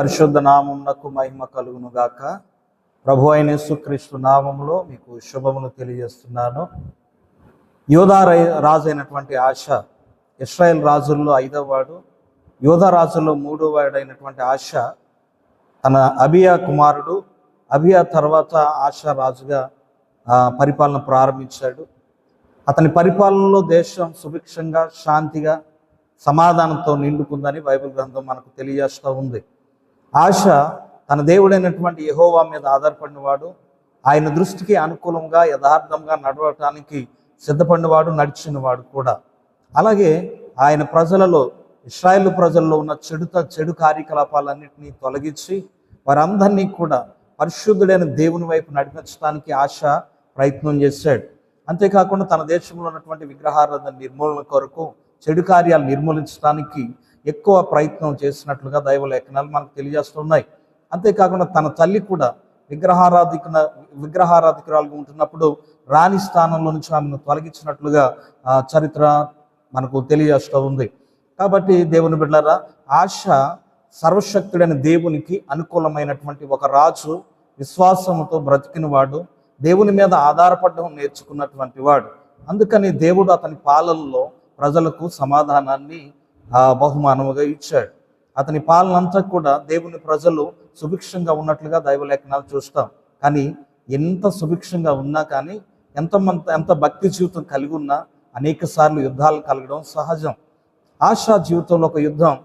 పరిశుద్ధ నామమునకు మహిమ కలుగునుగాక. ప్రభు అయిన యేసుక్రీస్తు నామంలో మీకు శుభములు తెలియజేస్తున్నాను. యోధా రాజు అయినటువంటి ఆశ ఇస్రాయేల్ రాజుల్లో ఐదవ వాడు యోధా రాజుల్లో మూడో వాడైనటువంటి ఆశ తన అబియా కుమారుడు అబియా తర్వాత ఆశ రాజుగా పరిపాలన ప్రారంభించాడు. అతని పరిపాలనలో దేశం సుభిక్షంగా శాంతిగా సమాధానంతో నిండుకుందని బైబిల్ గ్రంథం మనకు తెలియజేస్తూ ఉంది. ఆశ తన దేవుడైనటువంటి యహోవా మీద ఆధారపడినవాడు ఆయన దృష్టికి అనుకూలంగా యథార్థంగా నడవటానికి సిద్ధపడినవాడు నడిచినవాడు కూడా. అలాగే ఆయన ప్రజలలో ఇస్రాయేల్ ప్రజల్లో ఉన్న చెడుత చెడు కార్యకలాపాలన్నింటినీ తొలగించి వారందరినీ కూడా పరిశుద్ధుడైన దేవుని వైపు నడిపించడానికి ఆశ ప్రయత్నం చేశాడు. అంతేకాకుండా తన దేశంలో ఉన్నటువంటి విగ్రహారాధన నిర్మూలన కొరకు చెడు కార్యాలు నిర్మూలించడానికి ఎక్కువ ప్రయత్నం చేసినట్లుగా దైవ లేఖనాలు మనకు తెలియజేస్తున్నాయి. అంతేకాకుండా తన తల్లి కూడా విగ్రహారాధికున విగ్రహారాధికురాలుగా ఉంటున్నప్పుడు రాణి స్థానంలో నుంచి ఆమెను తొలగించినట్లుగా చరిత్ర మనకు తెలియజేస్తూ ఉంది. కాబట్టి దేవుని బిడ్డలారా ఆశ సర్వశక్తుడైన దేవునికి అనుకూలమైనటువంటి ఒక రాజు విశ్వాసంతో బ్రతికినవాడు దేవుని మీద ఆధారపడడం నేర్చుకున్నటువంటి వాడు. అందుకని దేవుడు అతని పాలనలో ప్రజలకు సమాధానాన్ని బహుమానముగా ఇచ్చాడు. అతని పాలన అంతా కూడా దేవుని ప్రజలు సుభిక్షంగా ఉన్నట్లుగా దైవలేఖనాలు చూస్తాం. కానీ ఎంత సుభిక్షంగా ఉన్నా కానీ ఎంత మంత ఎంత భక్తి జీవితం కలిగి ఉన్నా అనేక సార్లు యుద్ధాలు కలగడం సహజం. ఆశా జీవితంలో ఒక యుద్ధం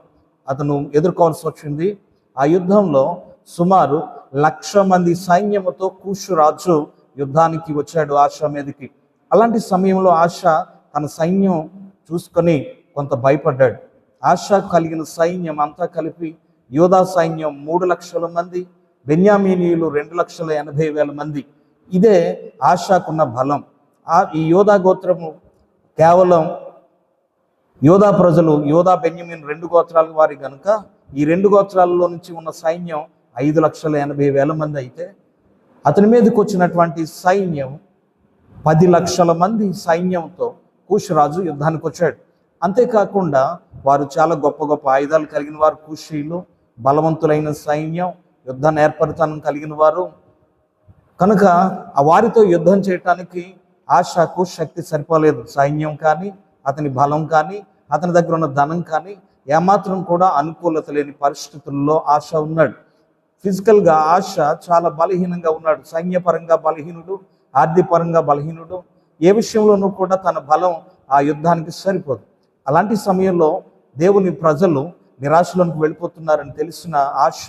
అతను ఎదుర్కోవాల్సి వచ్చింది. ఆ యుద్ధంలో సుమారు లక్ష మంది సైన్యముతో కూషురాజు యుద్ధానికి వచ్చాడు ఆశ మీదకి. అలాంటి సమయంలో ఆశ తన సైన్యం చూసుకొని కొంత భయపడ్డాడు. ఆశ కలిగిన సైన్యం అంతా కలిపి యోధా సైన్యం మూడు లక్షల మంది బెన్యామీనీయులు రెండు లక్షల ఎనభై వేల మంది. ఇదే ఆశాకున్న బలం. ఆ ఈ యోధా గోత్రము కేవలం యోధా ప్రజలు యోధా బెన్యమిన్ రెండు గోత్రాల వారి కనుక ఈ రెండు గోత్రాలలో నుంచి ఉన్న సైన్యం ఐదు లక్షల ఎనభై వేల మంది అయితే అతని మీదకి వచ్చినటువంటి సైన్యం పది లక్షల మంది సైన్యంతో కూషరాజు యుద్ధానికి వచ్చాడు. అంతేకాకుండా వారు చాలా గొప్ప గొప్ప ఆయుధాలు కలిగిన వారు కుషీలు బలవంతులైన సైన్యం యుద్ధ నేర్పరితనం కలిగిన వారు. కనుక ఆ వారితో యుద్ధం చేయటానికి ఆశకు శక్తి సరిపోలేదు. సైన్యం కానీ అతని బలం కానీ అతని దగ్గర ఉన్న ధనం కానీ ఏమాత్రం కూడా అనుకూలత లేని పరిస్థితుల్లో ఆశ ఉన్నాడు. ఫిజికల్గా ఆశ చాలా బలహీనంగా ఉన్నాడు. సైన్యపరంగా బలహీనుడు ఆర్థికపరంగా బలహీనుడు ఏ విషయంలోనూ కూడా తన బలం ఆ యుద్ధానికి సరిపోదు. అలాంటి సమయంలో దేవుని ప్రజలు నిరాశలోనికి వెళ్ళిపోతున్నారని తెలిసిన ఆశ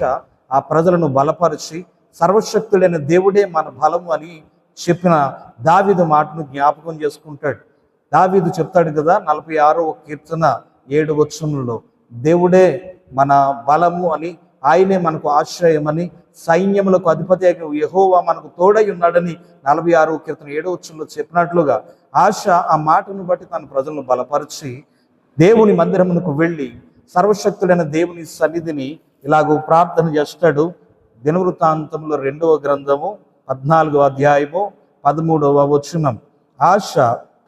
ఆ ప్రజలను బలపరిచి సర్వశక్తుడైన దేవుడే మన బలము అని చెప్పిన దావిదు మాటను జ్ఞాపకం చేసుకుంటాడు. దావీదు చెప్తాడు కదా నలభై ఆరో కీర్తన ఏడు వచనంలో దేవుడే మన బలము అని ఆయనే మనకు ఆశ్రయమని సైన్యములకు అధిపతి అయిన యహోవా మనకు తోడై ఉన్నాడని నలభై ఆరో కీర్తన ఏడో వచ్చంలో చెప్పినట్లుగా ఆశ ఆ మాటను బట్టి తన ప్రజలను బలపరిచి దేవుని మందిరమునకు వెళ్ళి సర్వశక్తుడైన దేవుని సన్నిధిని ఇలాగూ ప్రార్థన చేస్తాడు. దినవృత్తాంతంలో రెండవ గ్రంథము పద్నాలుగవ అధ్యాయము పదమూడవ వచనం. ఆశ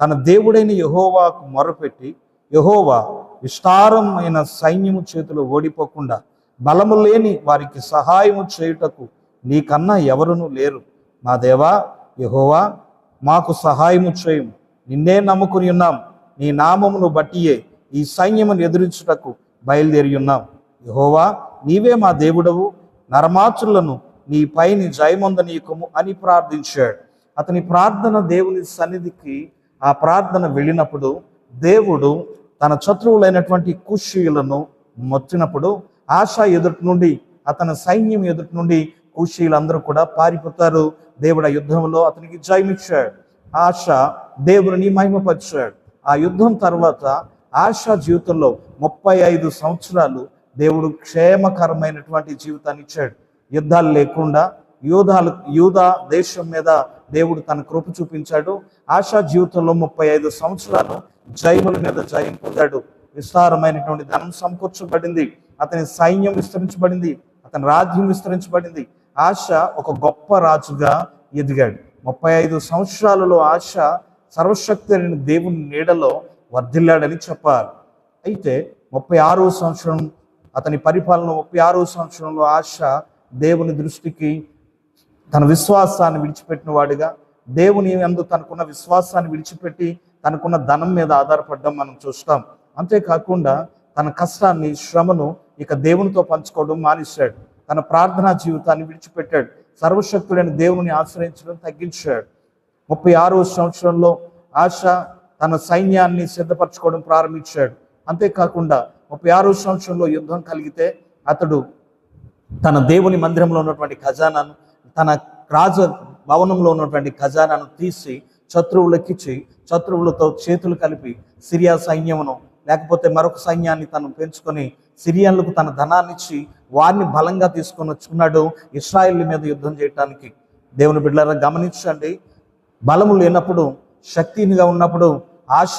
తన దేవుడైన యహోవాకు మొరపెట్టి యహోవా విస్తారమైన సైన్యము చేతిలో ఓడిపోకుండా బలము లేని వారికి సహాయము చేయుటకు నీకన్నా ఎవరునూ లేరు. మా దేవా యహోవా మాకు సహాయము చేయము. నిన్నే నమ్ముకుని ఉన్నాం. నీ నామమును బట్టియే ఈ సైన్యమును ఎదురించుటకు బయలుదేరి ఉన్నాం. యహోవా నీవే మా దేవుడవు. నరమాచులను నీ పైని జయమొందనీయకము అని ప్రార్థించాడు. అతని ప్రార్థన దేవుని సన్నిధికి ఆ ప్రార్థన వెళ్ళినప్పుడు దేవుడు తన శత్రువులైనటువంటి కుషీయులను మొచ్చినప్పుడు ఆశ ఎదుటి నుండి అతని సైన్యం ఎదుటి నుండి కుషీయులందరూ కూడా పారిపోతారు. దేవుడు ఆ యుద్ధంలో అతనికి జయమిచ్చాడు. ఆశ దేవుడిని మహిమపరిచాడు. ఆ యుద్ధం తర్వాత ఆశ జీవితంలో ముప్పై ఐదు సంవత్సరాలు దేవుడు క్షేమకరమైనటువంటి జీవితాన్ని ఇచ్చాడు. యుద్ధాలు లేకుండా యూదాలు యూదా దేశం మీద దేవుడు తన కృప చూపించాడు. ఆశా జీవితంలో ముప్పై ఐదు సంవత్సరాలు జయముల మీద జయం పొందాడు. విస్తారమైనటువంటి ధనం సమకూర్చబడింది. అతని సైన్యం విస్తరించబడింది. అతని రాజ్యం విస్తరించబడింది. ఆశ ఒక గొప్ప రాజుగా ఎదిగాడు. ముప్పై ఐదు సంవత్సరాలలో ఆశ సర్వశక్తి దేవుని నీడలో వర్ధిల్లాడని చెప్పాలి. అయితే ముప్పై ఆరో సంవత్సరం అతని పరిపాలన ముప్పై ఆరో సంవత్సరంలో ఆశ దేవుని దృష్టికి తన విశ్వాసాన్ని విడిచిపెట్టిన వాడిగా దేవుని అందు తనకున్న విశ్వాసాన్ని విడిచిపెట్టి తనకున్న ధనం మీద ఆధారపడడం మనం చూస్తాం. అంతేకాకుండా తన కష్టాన్ని శ్రమను ఇక దేవునితో పంచుకోవడం మానేశాడు. తన ప్రార్థనా జీవితాన్ని విడిచిపెట్టాడు. సర్వశక్తుడైన దేవుని ఆశ్రయించడం తగ్గించాడు. ముప్పై ఆరో సంవత్సరంలో ఆశ తన సైన్యాన్ని సిద్ధపరచుకోవడం ప్రారంభించాడు. అంతేకాకుండా ముప్పై ఆరో సంవత్సరంలో యుద్ధం కలిగితే అతడు తన దేవుని మందిరంలో ఉన్నటువంటి ఖజానాను తన రాజ భవనంలో ఉన్నటువంటి ఖజానాను తీసి శత్రువులకిచ్చి శత్రువులతో చేతులు కలిపి సిరియా సైన్యమును లేకపోతే మరొక సైన్యాన్ని తను పెంచుకొని సిరియన్లకు తన ధనాన్ని ఇచ్చి వారిని బలంగా తీసుకొని వచ్చుకున్నాడు ఇస్రాయిల్ మీద యుద్ధం చేయటానికి. దేవుని బిడ్డలారా గమనించండి. బలము లేనప్పుడు శక్తినిగా ఉన్నప్పుడు ఆశ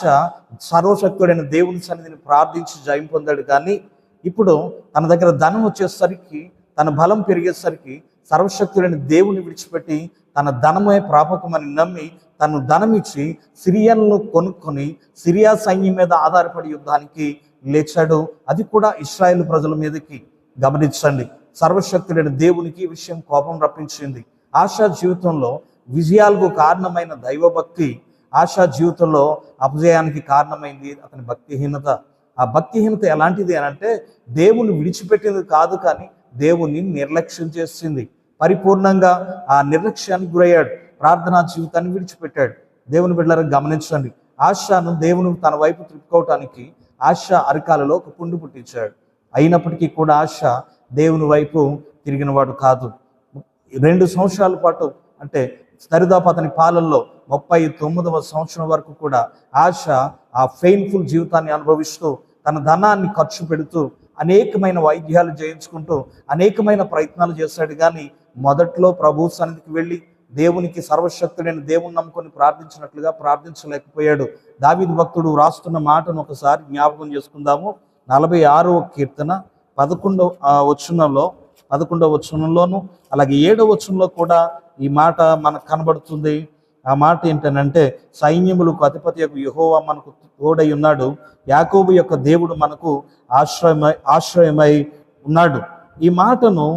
సర్వశక్తుడైన దేవుని సన్నిధిని ప్రార్థించి జయం పొందాడు కానీ ఇప్పుడు తన దగ్గర ధనం వచ్చేసరికి తన బలం పెరిగేసరికి సర్వశక్తుడైన దేవుని విడిచిపెట్టి తన ధనమే ప్రాపకమని నమ్మి తను ధనం ఇచ్చి కొనుక్కొని సిరియా సైన్యం మీద ఆధారపడి యుద్ధానికి లేచాడు. అది కూడా ఇస్రాయేల్ ప్రజల మీదకి గమనించండి. సర్వశక్తుడైన దేవునికి విషయం కోపం రప్పించింది. ఆశా జీవితంలో విజయాలకు కారణమైన దైవభక్తి ఆశా జీవితంలో అపజయానికి కారణమైంది అతని భక్తిహీనత. ఆ భక్తిహీనత ఎలాంటిది అని అంటే దేవుని విడిచిపెట్టింది కాదు కానీ దేవుని నిర్లక్ష్యం చేసింది. పరిపూర్ణంగా ఆ నిర్లక్ష్యానికి గురయ్యాడు. ప్రార్థనా జీవితాన్ని విడిచిపెట్టాడు. దేవుని బిడ్డలను గమనించండి. ఆశాను దేవుని తన వైపు త్రిప్పుకోవటానికి ఆశ అరికాలలో ఒక పుండు పుట్టించాడు. అయినప్పటికీ కూడా ఆశ దేవుని వైపు తిరిగినవాడు కాదు. రెండు సంవత్సరాల పాటు అంటే సరిదాపు అతని పాలల్లో ముప్పై తొమ్మిదవ సంవత్సరం వరకు కూడా ఆశ ఆ పెయిన్ఫుల్ జీవితాన్ని అనుభవిస్తూ తన ధనాన్ని ఖర్చు పెడుతూ అనేకమైన వైద్యాలు చేయించుకుంటూ అనేకమైన ప్రయత్నాలు చేశాడు. కానీ మొదట్లో ప్రభు సన్నిధికి వెళ్ళి దేవునికి సర్వశక్తుడైన దేవుని నమ్ముకొని ప్రార్థించినట్లుగా ప్రార్థించలేకపోయాడు. దావిద్ భక్తుడు రాస్తున్న మాటను ఒకసారి జ్ఞాపకం చేసుకుందాము. నలభై ఆరవ కీర్తన పదకొండవ వచనంలో పదకొండవ వచనంలోను అలాగే ఏడవ వచనంలో కూడా ఈ మాట మనకు కనబడుతుంది. ఆ మాట ఏంటనంటే సైన్యములకు అధిపతి యొక్క యహోవా మనకు తోడై ఉన్నాడు. యాకోబు యొక్క దేవుడు మనకు ఆశ్రయమై ఆశ్రయమై ఉన్నాడు. ఈ మాటను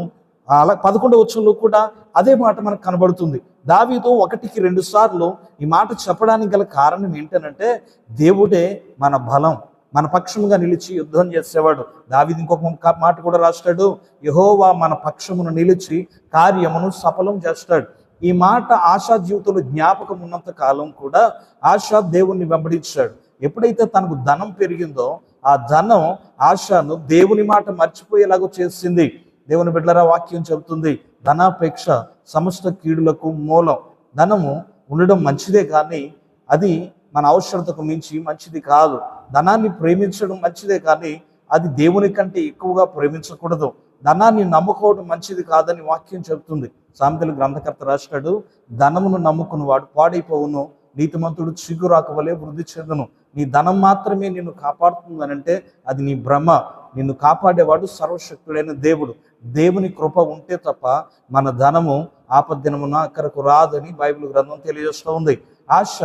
అలా పదకొండవ వచ్చంలో కూడా అదే మాట మనకు కనబడుతుంది. దావీదు ఒకటికి రెండు సార్లు ఈ మాట చెప్పడానికి గల కారణం ఏంటనంటే దేవుడే మన బలం. మన పక్షముగా నిలిచి యుద్ధం చేసేవాడు. దావిది ఇంకొక మాట కూడా రాస్తాడు. యహోవా మన పక్షమును నిలిచి కార్యమును సఫలం చేస్తాడు. ఈ మాట ఆశా జీవితంలో జ్ఞాపకం ఉన్నంత కాలం కూడా ఆశా దేవుణ్ణి వెంబడించాడు. ఎప్పుడైతే తనకు ధనం పెరిగిందో ఆ ధనం ఆశను దేవుని మాట మర్చిపోయేలాగా చేసింది. దేవుని బిడ్డలరా వాక్యం చెబుతుంది ధనాపేక్ష సమస్త కీడులకు మూలం. ధనము ఉండడం మంచిదే కానీ అది మన అవసరతకు మించి మంచిది కాదు. ధనాన్ని ప్రేమించడం మంచిదే కానీ అది దేవుని కంటే ఎక్కువగా ప్రేమించకూడదు. ధనాన్ని నమ్ముకోవడం మంచిది కాదని వాక్యం చెబుతుంది. సామెతల గ్రంథకర్త రాశాడు ధనమును నమ్ముకుని వాడు పాడైపోవును. నీతిమంతుడు చిగురాక వలె వృద్ధి చెందును. నీ ధనం మాత్రమే నిన్ను కాపాడుతుందనంటే అది నీ భ్రమ. నిన్ను కాపాడేవాడు సర్వశక్తుడైన దేవుడు. దేవుని కృప ఉంటే తప్ప మన ధనము ఆపద్దినమున అక్కడకు రాదని బైబిల్ గ్రంథం తెలియజేస్తూ ఉంది. ఆశ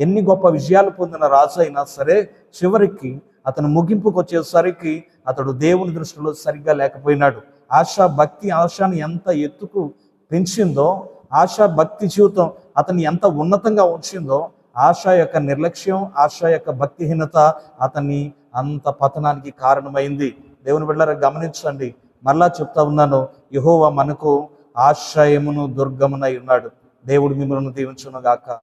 ఎన్ని గొప్ప విజయాలు పొందిన రాజు అయినా సరే చివరికి అతను ముగింపుకు వచ్చేసరికి అతడు దేవుని దృష్టిలో సరిగ్గా లేకపోయినాడు. ఆశ భక్తి ఆశాను ఎంత ఎత్తుకు పెంచిందో ఆశ భక్తి జీవితం అతన్ని ఎంత ఉన్నతంగా ఉంచిందో ఆశ యొక్క నిర్లక్ష్యం ఆశ యొక్క భక్తిహీనత అతన్ని అంత పతనానికి కారణమైంది. దేవుని బిడ్డలారా గమనించండి. మరలా చెప్తా ఉన్నాను యహోవా మనకు ఆశ్రయమును దుర్గమునై ఉన్నాడు. దేవుడు మిమ్మల్ని దీవించును గాక